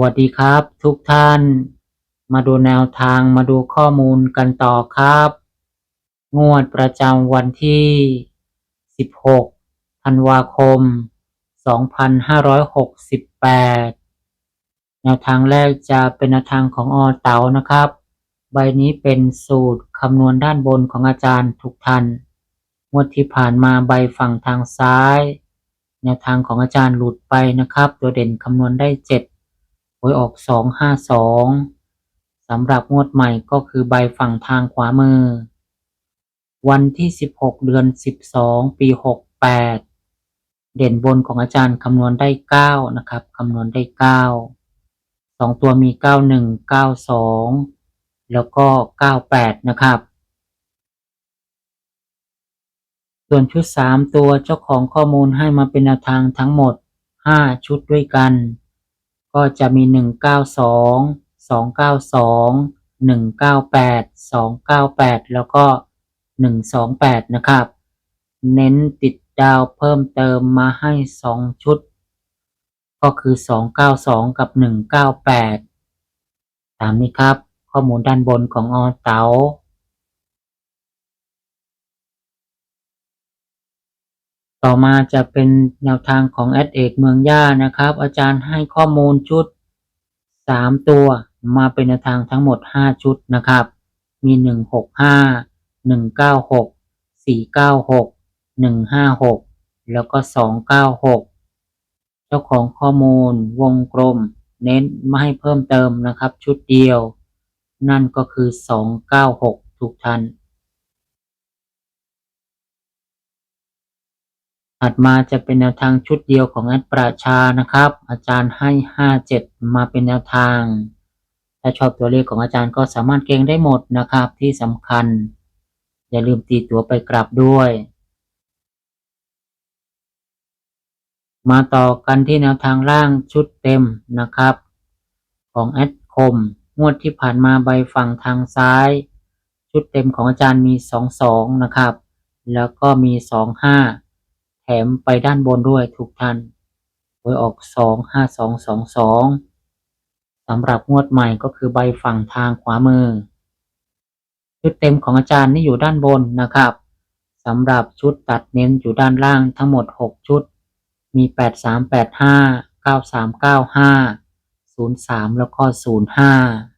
วัสดีครับ ทุกท่าน มาดูแนวทางมาดูข้อมูลกันต่อครับ งวดประจำวันที่ 16 ธันวาคม 2568 แนวทางแรกจะเป็นแนวทางของอเต๋านะครับ ใบนี้เป็นสูตรคำนวณด้านบนของอาจารย์ทุกท่านงวดที่ผ่านมาใบฝั่งทางซ้าย แนวทางของอาจารย์หลุดไปนะครับ ตัวเด่นคำนวณได้ 7 วยออกสองห้าสองสำหรับงวดใหม่ก็คือใบฝั่งทางขวามือ วันที่สิบหกเดือนสิบสองปีหกแปดเด่นบนของอาจารย์คำนวณได้เก้านะครับคำนวณได้เก้าสองตัวมีเก้าหนึ่งเก้าสองแล้วก็เก้าแปดนะครับ ส่วนชุดสามตัวเจ้าของข้อมูลให้มาเป็นแนวทางทั้งหมดห้าชุดด้วยกัน ก็จะมีหนึ่งเก้าสองสองเก้าสองหนึ่งเก้าแปดสองเก้าแปดแล้วก็หนึ่งสองแปดนะครับ เน้นติดดาวเพิ่มเติมมาให้สองชุด ก็คือสองเก้าสองกับหนึ่งเก้าแปดตามนี้ครับ ข้อมูลด้านบนของอเต๋า ต่อมาจะเป็นแนวทางของแอดเอกเมืองย่านะครับ อาจารย์ให้ข้อมูลชุด 3 ตัวมาเป็นแนวทางทั้งหมด 5 ชุดนะครับ มี 165 196 496 156 แล้วก็ 296 เจ้าของข้อมูลวงกลม เน้นไม่ให้เพิ่มเติมนะครับ ชุดเดียว นั่นก็คือ 296 ทุกท่าน ถัดมาจะเป็นแนวทางชุดเดียวของแอดประชานะครับ อาจารย์ให้ 57 มาเป็นแนวทาง ถ้าชอบตัวเลขของอาจารย์ก็สามารถเก่งได้หมดนะครับที่สำคัญ อย่าลืมตีตัวไปกลับด้วย มาต่อกันที่แนวทางล่างชุดเต็มนะครับ ของแอดคม งวดที่ผ่านมาใบฝั่งทางซ้าย ชุดเต็มของอาจารย์มี 22 นะครับ แล้วก็มี 25 แถมไปด้านบนด้วยทุกท่านหวยออก25222สำหรับงวดใหม่ก็คือใบฝั่งทางขวามือ ชุดเต็มของอาจารย์นี่อยู่ด้านบนนะครับสำหรับชุดตัดเน้นอยู่ด้านล่างทั้งหมด 6 ชุด มี 8385 9395 03 แล้วก็ 05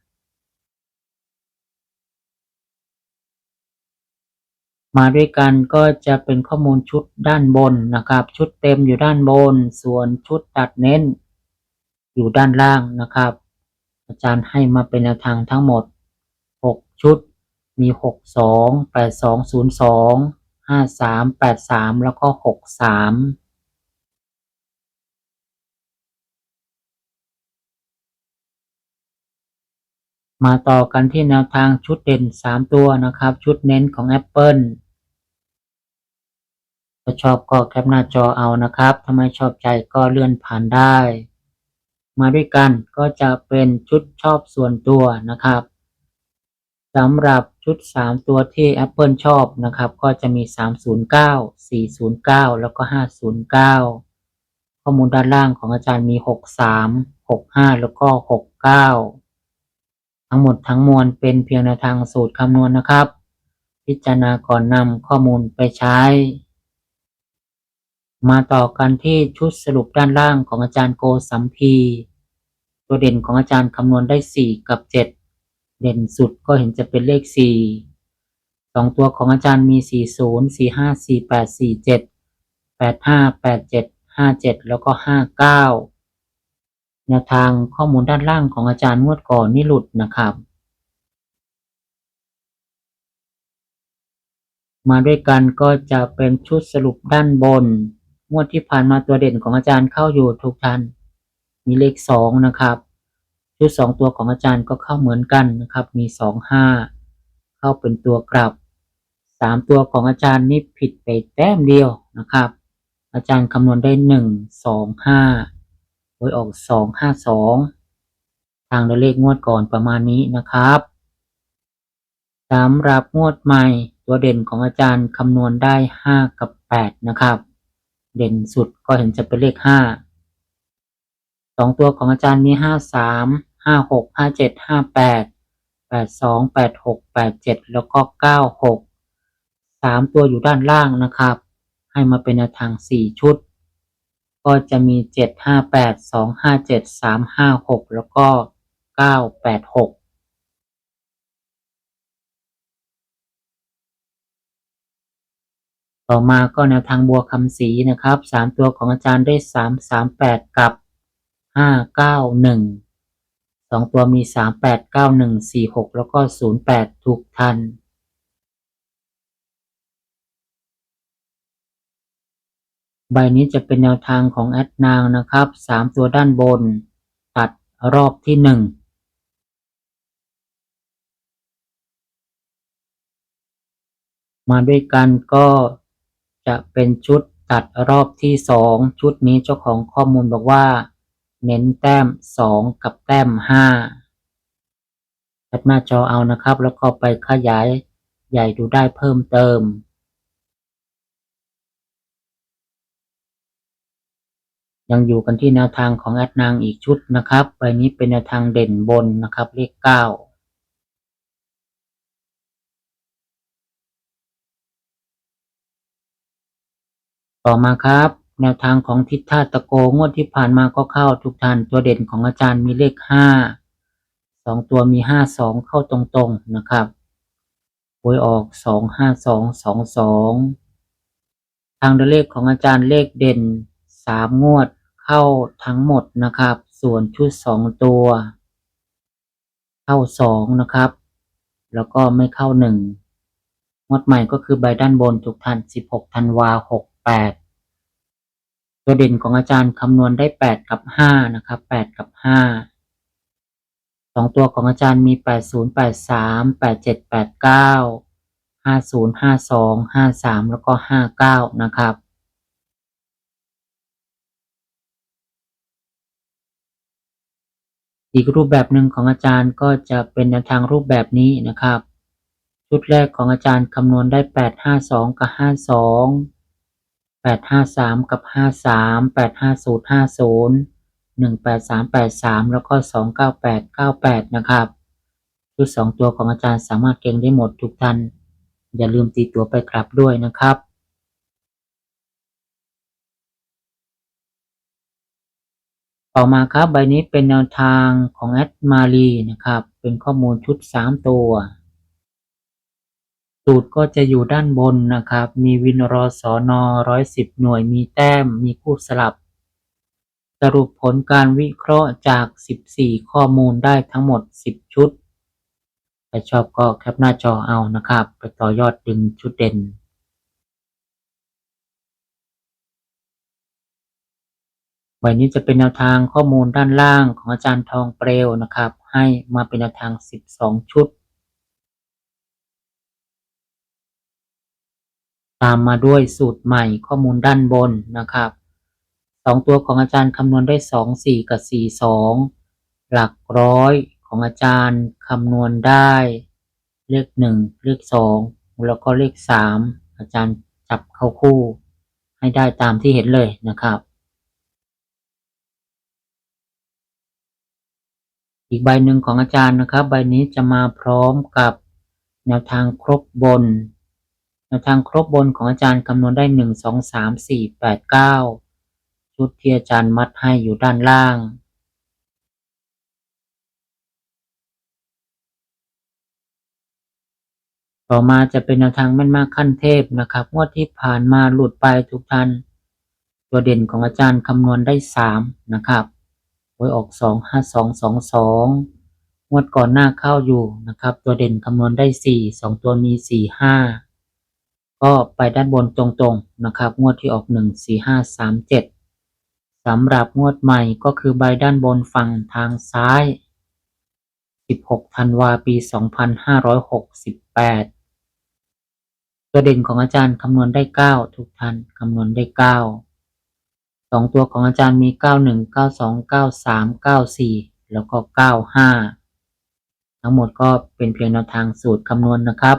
มาด้วยกันก็จะเป็นข้อมูลชุดด้านบนนะครับ ชุดเต็มอยู่ด้านบน ส่วนชุดตัดเน้น อยู่ด้านล่างนะครับ อาจารย์ให้มาเป็นแนวทางทั้งหมด 6 ชุดมี 62 8202 53 83 แล้วก็ 63มาต่อกันที่แนวทางชุดเด่น 3 ตัวนะครับ ชุดเน้นของ Apple ถ้าชอบก็แคปหน้าจอเอานะครับ ถ้าไม่ชอบใจก็เลื่อนผ่านได้ มาด้วยกันก็จะเป็นชุดชอบส่วนตัวนะครับสำหรับชุด 3 ตัวที่ Apple ชอบนะครับ ก็จะมี 309 409 แล้วก็ 509 ข้อมูลด้านล่างของอาจารย์มี 63 65 แล้วก็ 69 ทั้งหมดทั้งมวลเป็นเพียงแนวทางสูตรคำนวณนะครับ พิจารณาก่อนนำข้อมูลไปใช้ มาต่อกันที่ชุดสรุปด้านล่างของอาจารย์โกสัมพีตัวเด่นของอาจารย์คำนวณได้ 4 กับ 7 เด่นสุดก็เห็นจะเป็นเลข4สองตัวของอาจารย์มี 40 45 48 47 85 87 57 แล้วก็ 59 แนวทางข้อมูลด้านล่างของอาจารย์งวดก่อนนี่หลุดนะครับ มาด้วยกันก็จะเป็นชุดสรุปด้านบน งวดที่ผ่านมาตัวเด่นของอาจารย์เข้าอยู่ทุกท่าน มีเลขสองนะครับชุดสองตัวของอาจารย์ก็เข้าเหมือนกันนะครับ มีสองห้าเข้าเป็นตัวกลับสามตัวของอาจารย์นี่ผิดไปแต้มเดียวนะครับ อาจารย์คำนวณได้หนึ่งสองห้าโดยออกสองห้าสองทางเลขงวดก่อนประมาณนี้นะครับสำหรับงวดใหม่ตัวเด่นของอาจารย์คำนวณได้ห้ากับแปดนะครับ เด่นสุดก็เห็นจะเป็นเลขห้าสองตัวของอาจารย์มีห้าสามห้าหกห้าเจ็ดห้าแปดแปดสองแปดหกแปดเจ็ดแล้วก็เก้าหกสามตัวอยู่ด้านล่างนะครับ ให้มาเป็นทางสี่ชุด ก็จะมีเจ็ดห้าแปดสองห้าเจ็ดสามห้าหกแล้วก็เก้าแปดหก ต่อมาก็แนวทางบัวคำศรีนะครับสามตัวของอาจารย์ได้สามสามแปดกับห้าเก้าหนึ่งสองตัวมีสามแปดเก้าหนึ่งสี่หกแล้วก็ศูนย์แปดทุกทันใบนี้จะเป็นแนวทางของแอดนางนะครับสามตัวด้านบน ตัดรอบที่หนึ่งมาด้วยกันก็ จะเป็นชุดตัดรอบที่ 2 ชุดนี้เจ้าของข้อมูลบอกว่า เน้นแต้ม 2 กับแต้ม 5 ตัดหน้าจอเอานะครับ แล้วก็ไปขยายใหญ่ดูได้เพิ่มเติม ยังอยู่กันที่แนวทางของแอดนางอีกชุดนะครับ ใบนี้เป็นแนวทางเด่นบนนะครับ เลข 9 ต่อมาครับ แนวทางของทิศท่าตะโกงวดที่ผ่านมาก็เข้าทุกท่านตัวเด่นของอาจารย์มีเลขห้าสองตัวมีห้าสองเข้าตรงๆนะครับหวยออกสองห้าสองสองสองทางเลขของอาจารย์เลขเด่นสามงวดเข้าทั้งหมดนะครับ ส่วนชุดสองตัว เข้าสองนะครับ แล้วก็ไม่เข้าหนึ่งงวดใหม่ก็คือใบด้านบนทุกท่านสิบหกธันวาหก แปดตัวเด่นของอาจารย์คำนวณได้แปดกับห้านะครับแปดกับห้าสองตัวของอาจารย์มีแปดศูนย์แปดสามแปดเจ็ดแปดเก้าห้าศูนย์ห้าสองห้าสามแล้วก็ห้าเก้านะครับอีกรูปแบบหนึ่งของอาจารย์ก็จะเป็นแนทางรูปแบบนี้นะครับ ชุดแรกของอาจารย์คำนวณได้แปดห้าสองกับห้าสอง แปดห้าสามกับห้าสามแปดห้าศูนย์ห้าศูนย์หนึ่งแปดสามแปดสามแล้วก็สองเก้าแปดเก้าแปดนะครับชุดสองตัวของอาจารย์สามารถเก่งได้หมดทุกท่าน อย่าลืมตีตัวไปกลับด้วยนะครับต่อมาครับใบนี้เป็นแนวทางของแอดมารีนะครับ เป็นข้อมูลชุด 3 ตัว ตรก็จะอยู่ด้านบนนะครับ มีวินรอสอนอร้อยสิบหน่วย มีแต้ม มีคู่สลับ สรุปผลการวิเคราะห์จาก 14 ข้อมูลได้ทั้งหมด 10 ชุด ใครชอบก็แคปหน้าจอเอานะครับ ไปต่อยอดดึงชุดเด่นใบนี้จะเป็นแนวทางข้อมูลด้านล่างของอาจารย์ทองเปลวนะครับ ให้มาเป็นแนวทาง 12 ชุด ตามมาด้วยสูตรใหม่ข้อมูลด้านบนนะครับสองตัวของอาจารย์คำนวณได้2 4กับ4 2หลักร้อยของอาจารย์คำนวณได้ เลข1เลข2แล้วก็เลข3อาจารย์จับเข้าคู่ ให้ได้ตามที่เห็นเลยนะครับอีกใบหนึ่งของอาจารย์นะครับ ใบนี้จะมาพร้อมกับแนวทางครบบน แนวทางครบบนของอาจารย์คำนวณได้หนึ่งสองสามสี่แปดเก้าชุดที่อาจารย์มัดให้อยู่ด้านล่าง ต่อมาจะเป็นแนวทางแม่นมากขั้นเทพนะครับงวดที่ผ่านมาหลุดไปทุกท่านตัวเด่นของอาจารย์คำนวณได้สามนะครับหวยออกสองห้าสองสองสองงวดก่อนหน้าเข้าอยู่นะครับ ตัวเด่นคำนวณได้สี่สองตัวมีสี่ห้า ก็ไปด้านบนตรงๆนะครับ งวดที่ออกหนึ่งสี่ห้าสามเจ็ดสำหรับงวดใหม่ก็คือใบด้านบนฝั่งทางซ้าย 16ธันวาปี 2568 ตัวเด่นของอาจารย์คำนวณได้ 9 ทุกท่านคำนวณได้9สองตัวของอาจารย์มี 91 92 93 94 แล้วก็ 95 ทั้งหมดก็เป็นเพียงแนวทางสูตรคำนวณนะครับ